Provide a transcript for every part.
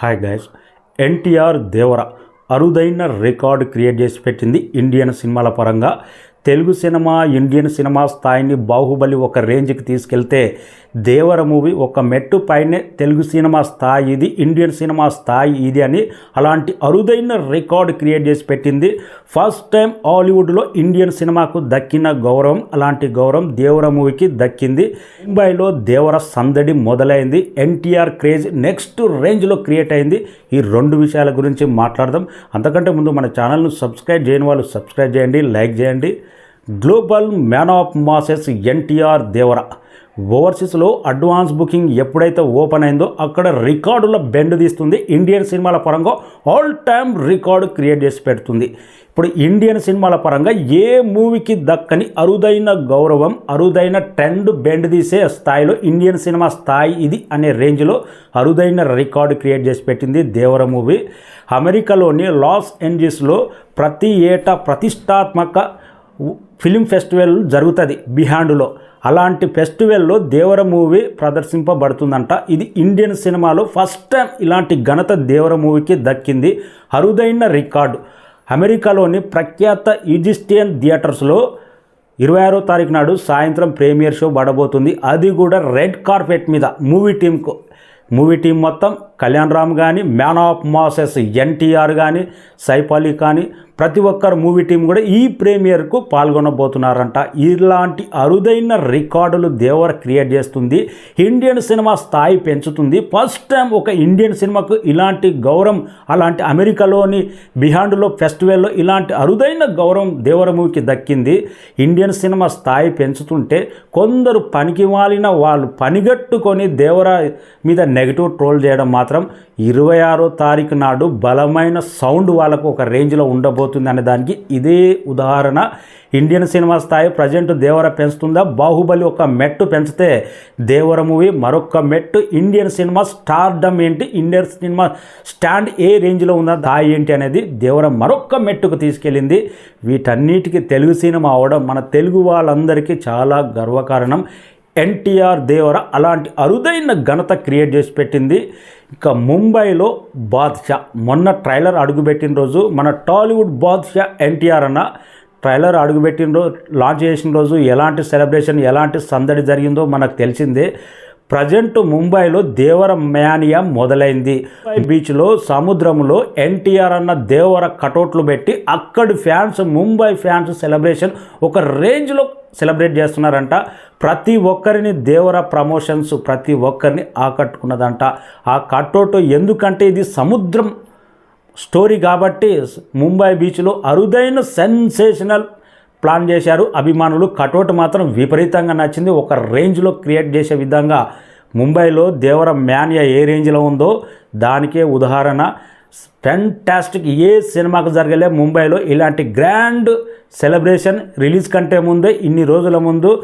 Hi guys NTR దేవర అరుదైన record create చేసి పెట్టింది ఇండియన్ సినిమాల పరంగా. తెలుగు సినిమా ఇండియన్ సినిమా స్థాయిని బాహుబలి ఒక రేంజ్కి తీసుకెళ్తే దేవర మూవీ ఒక మెట్టు పైనే తెలుగు సినిమా స్థాయి ఇది ఇండియన్ సినిమా స్థాయి ఇది అని అలాంటి అరుదైన రికార్డు క్రియేట్ చేసి పెట్టింది. ఫస్ట్ టైం హాలీవుడ్లో ఇండియన్ సినిమాకు దక్కిన గౌరవం అలాంటి గౌరవం దేవర మూవీకి దక్కింది. ముంబైలో దేవర సందడి మొదలైంది. ఎన్టీఆర్ క్రేజ్ నెక్స్ట్ రేంజ్లో క్రియేట్ అయింది. ఈ రెండు విషయాల గురించి మాట్లాడదాం. అంతకంటే ముందు మన ఛానల్ను సబ్స్క్రైబ్ చేయని వాళ్ళు సబ్స్క్రైబ్ చేయండి లైక్ చేయండి. Global man of masses NTR Devara. ఓవర్సీస్లో advance booking ఎప్పుడైతే ఓపెన్ అయిందో అక్కడ రికార్డుల బెండ్ తీస్తుంది. ఇండియన్ సినిమాల పరంగా ఆల్ టైమ్ రికార్డు క్రియేట్ చేసి పెడుతుంది. ఇప్పుడు ఇండియన్ సినిమాల పరంగా ఏ మూవీకి దక్కని అరుదైన గౌరవం అరుదైన ట్రెండ్ బెండ్ తీసే స్థాయిలో ఇండియన్ సినిమా స్థాయి ఇది అనే రేంజ్లో అరుదైన రికార్డు క్రియేట్ చేసి పెట్టింది దేవర మూవీ. అమెరికాలోని లాస్ ఏంజిల్స్లో ప్రతి ఏటా ప్రతిష్టాత్మక ఫిలిం ఫెస్టివల్ జరుగుతుంది బిహాండ్లో. అలాంటి ఫెస్టివల్లో దేవర మూవీ ప్రదర్శింపబడుతుందంట. ఇది ఇండియన్ సినిమాలో ఫస్ట్ టైం ఇలాంటి ఘనత దేవర మూవీకి దక్కింది అరుదైన రికార్డు. అమెరికాలోని ప్రఖ్యాత ఈజిస్టియన్ థియేటర్స్లో ఇరవై ఆరో తారీఖు నాడు సాయంత్రం ప్రీమియర్ షో పడబోతుంది. అది కూడా రెడ్ కార్పెట్ మీద. మూవీ టీంకు మూవీ టీం మొత్తం కళ్యాణ్ రామ్ కానీ మ్యాన్ ఆఫ్ మాసెస్ ఎన్టీఆర్ కానీ సైఫ్ అలీ కానీ ప్రతి ఒక్కరు మూవీ టీం కూడా ఈ ప్రీమియర్కు పాల్గొనబోతున్నారంట. ఇలాంటి అరుదైన రికార్డులు దేవర క్రియేట్ చేస్తుంది. ఇండియన్ సినిమా స్థాయి పెంచుతుంది. ఫస్ట్ టైం ఒక ఇండియన్ సినిమాకు ఇలాంటి గౌరవం అలాంటి అమెరికాలోని బిహాండ్లో ఫెస్టివల్లో ఇలాంటి అరుదైన గౌరవం దేవర మూవీకి దక్కింది. ఇండియన్ సినిమా స్థాయి పెంచుతుంటే కొందరు పనికి మాలిన వాళ్ళు పనిగట్టుకొని దేవర మీద నెగిటివ్ ట్రోల్ చేయడం మాత్రం ఇరవై ఆరో తారీఖు నాడు బలమైన సౌండ్ వాళ్ళకు ఒక రేంజ్లో ఉండబోతుంది అనే దానికి ఇదే ఉదాహరణ. ఇండియన్ సినిమా స్థాయి ప్రజెంట్ దేవర పెంచుతుందా? బాహుబలి ఒక మెట్టు పెంచితే దేవర మూవీ మరొక మెట్టు. ఇండియన్ సినిమా స్టార్డమ్ ఏంటి? ఇండియన్ సినిమా స్టాండ్ ఏ రేంజ్లో ఉందా? స్థాయి ఏంటి అనేది దేవర మరొక మెట్టుకు తీసుకెళ్ళింది. వీటన్నిటికీ తెలుగు సినిమా అవడం మన తెలుగు వాళ్ళందరికీ చాలా గర్వకారణం. ఎన్టీఆర్ దేవర అలాంటి అరుదైన ఘనత క్రియేట్ చేసి పెట్టింది. ఇంకా ముంబైలో బాద్షా. మొన్న ట్రైలర్ అడుగుపెట్టిన రోజు మన టాలీవుడ్ బాద్షా ఎన్టీఆర్ అన్న ట్రైలర్ అడుగుపెట్టిన రోజు లాంచ్ చేసిన రోజు ఎలాంటి సెలబ్రేషన్ ఎలాంటి సందడి జరిగిందో మనకు తెలిసిందే. ప్రజెంట్ ముంబైలో దేవర మ్యానియా మొదలైంది. బీచ్లో సముద్రంలో ఎన్టీఆర్ అన్న దేవర కటౌట్లు పెట్టి అక్కడి ఫ్యాన్స్ ముంబై ఫ్యాన్స్ సెలబ్రేషన్ ఒక రేంజ్లో సెలబ్రేట్ చేస్తున్నారంట. ప్రతి ఒక్కరిని దేవర ప్రమోషన్స్ ప్రతి ఒక్కరిని ఆకట్టుకున్నదంట. ఆ కటౌట్ ఎందుకంటే ఇది సముద్రం స్టోరీ కాబట్టి ముంబై బీచ్లో అరుదైన సెన్సేషనల్ ప్లాన్ చేశారు. అభిమానులు కటౌట్ మాత్రం విపరీతంగా నచ్చింది. ఒక రేంజ్లో క్రియేట్ చేసే విధంగా ముంబైలో దేవర మ్యానియా ఏ రేంజ్లో ఉందో దానికే ఉదాహరణ. ఫెంటాస్టిక్ ఏ సినిమాకు జరగలే ముంబైలో ఇలాంటి గ్రాండ్ సెలబ్రేషన్ రిలీజ్ కంటే ముందే ఇన్ని రోజుల ముందు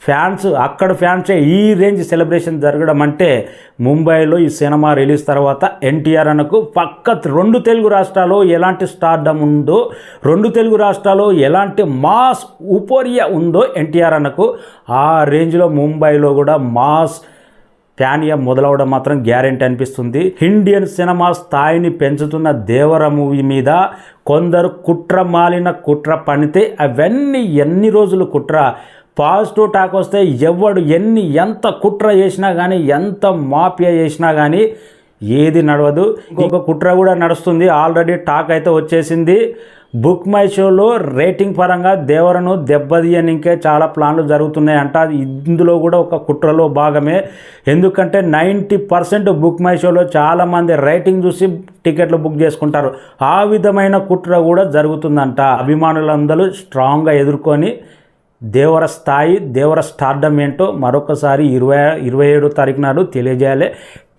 ఫ్యాన్స్ అక్కడ ఫ్యాన్సే ఈ రేంజ్ సెలబ్రేషన్ జరగడం అంటే ముంబైలో ఈ సినిమా రిలీజ్ తర్వాత ఎన్టీఆర్ అనకు పక్క రెండు తెలుగు రాష్ట్రాల్లో ఎలాంటి స్టార్డమ్ ఉందో రెండు తెలుగు రాష్ట్రాల్లో ఎలాంటి మాస్ ఉపరియా ఉందో ఎన్టీఆర్ అనకు ఆ రేంజ్లో ముంబైలో కూడా మాస్ ప్యానియా మొదలవడం మాత్రం గ్యారెంటీ అనిపిస్తుంది. ఇండియన్ సినిమా స్థాయిని పెంచుతున్న దేవర మూవీ మీద కొందరు కుట్ర మాలిన కుట్ర పనితే అవన్నీ ఎన్ని రోజులు కుట్ర పాజిటివ్ టాక్ వస్తే ఎవడు ఎన్ని ఎంత కుట్ర చేసినా కానీ ఎంత మాఫియా చేసినా కానీ ఏది నడవదు. ఇంకొక కుట్ర కూడా నడుస్తుంది. ఆల్రెడీ టాక్ అయితే వచ్చేసింది. బుక్ మై షోలో రేటింగ్ పరంగా దేవరను దెబ్బతీయనికే చాలా ప్లాన్లు జరుగుతున్నాయి అంట. ఇందులో కూడా ఒక కుట్రలో భాగమే. ఎందుకంటే నైంటీ పర్సెంట్ బుక్ మై షోలో చాలామంది రేటింగ్ చూసి టికెట్లు బుక్ చేసుకుంటారు. ఆ విధమైన కుట్ర కూడా జరుగుతుందంట. అభిమానులందరూ స్ట్రాంగ్గా ఎదుర్కొని దేవర స్థాయి దేవర స్టార్డమ్ ఏంటో మరొకసారి ఇరవై ఇరవై ఏడో తారీఖు నాడు తెలియజేయాలి.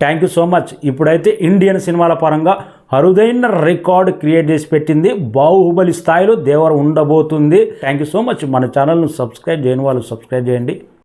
థ్యాంక్ యూ సో మచ్ ఇప్పుడైతే ఇండియన్ సినిమాల పరంగా అరుదైన రికార్డు క్రియేట్ చేసి పెట్టింది. బాహుబలి స్థాయిలో దేవర ఉండబోతుంది. థ్యాంక్ యూ సో మచ్ మన ఛానల్ను సబ్స్క్రైబ్ చేయని వాళ్ళు సబ్స్క్రైబ్ చేయండి.